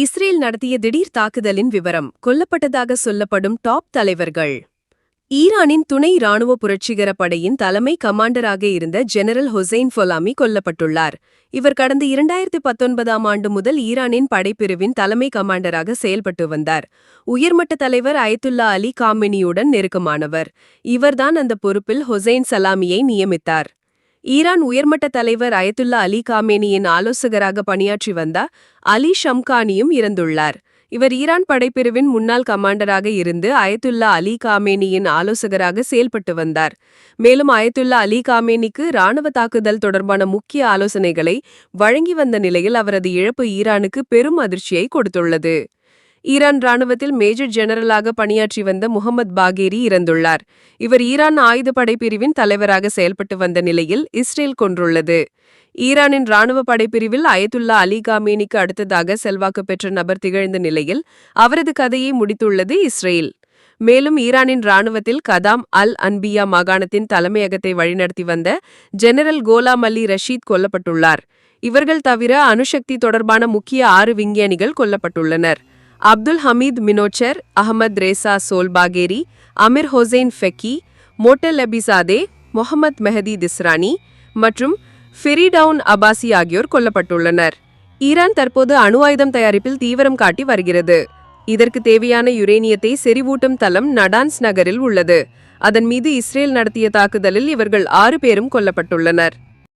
Israel நடத்திய திடீர் தாக்குதலின் விவரம் கொல்லப்பட்டதாக சொல்லப்படும் டாப் தலைவர்கள். ஈரானின் துணை இராணுவ புரட்சிகர படையின் தலைமை கமாண்டராக இருந்த ஜெனரல் ஹொசைன் ஃபொலாமி கொல்லப்பட்டுள்ளார். இவர் கடந்த இரண்டாயிரத்து பத்தொன்பதாம் ஆண்டு முதல் ஈரானின் படைப்பிரிவின் தலைமை கமாண்டராக செயல்பட்டு வந்தார். உயர்மட்ட தலைவர் அயத்துல்லா அலி காமினியுடன் நெருக்கமானவர். இவர்தான் அந்த பொறுப்பில் ஹொசைன் சலாமியை நியமித்தார். ஈரான் உயர்மட்ட தலைவர் அயத்துல்லா அலி காமேனியின் ஆலோசகராக பணியாற்றி வந்த அலி ஷம்கானியும் இறந்துள்ளார். இவர் ஈரான் படைப்பிரிவின் முன்னாள் கமாண்டராக இருந்து அயத்துல்லா அலி காமேனியின் ஆலோசகராக செயல்பட்டு வந்தார். மேலும் அயத்துல்லா அலி காமேனிக்கு ராணுவ தாக்குதல் தொடர்பான முக்கிய ஆலோசனைகளை வழங்கி வந்த நிலையில் அவரது இழப்பு ஈரானுக்கு பெரும் அதிர்ச்சியை கொடுத்துள்ளது. ஈரான் ராணுவத்தில் மேஜர் ஜெனரலாக பணியாற்றி வந்த முகமது பாகேரி இறந்துள்ளார். இவர் ஈரான் ஆயுதப்படை பிரிவின் தலைவராக செயல்பட்டு வந்த நிலையில் இஸ்ரேல் கொன்றுள்ளது ஈரானின் ராணுவ படைப்பிரிவில் அயத்துல்லா அலி காமேனிக்கு அடுத்ததாக செல்வாக்கு பெற்ற நபர் திகழ்ந்த நிலையில் அவரது கதையை முடித்துள்ளது இஸ்ரேல். மேலும் ஈரானின் ராணுவத்தில் கதாம் அல் அன்பியா மாகாணத்தின் தலைமையகத்தை வழிநடத்தி வந்த ஜெனரல் கோலாம் அலி ரஷீத் கொல்லப்பட்டுள்ளார். இவர்கள் தவிர அணுசக்தி தொடர்பான முக்கிய ஆறு விஞ்ஞானிகள் கொல்லப்பட்டுள்ளனர். Abdul Hamid Minouchehr Ahmad Reza Zolfaghari Amir Hossein Feqhi Motlagh Abizadeh Mohammad Mehdi Tehranchi மற்றும் ஃபிரிடவுன் அபாசி ஆகியோர் கொல்லப்பட்டுள்ளனர். ஈரான் தற்போது அணு ஆயுதம் தயாரிப்பில் தீவிரம் காட்டி வருகிறது. இதற்கு தேவையான யுரேனியத்தை செறிவூட்டும் தளம் நடான்ஸ் நகரில் உள்ளது. அதன் மீது இஸ்ரேல் நடத்திய தாக்குதலில் இவர்கள் ஆறு பேரும் கொல்லப்பட்டுள்ளனர்.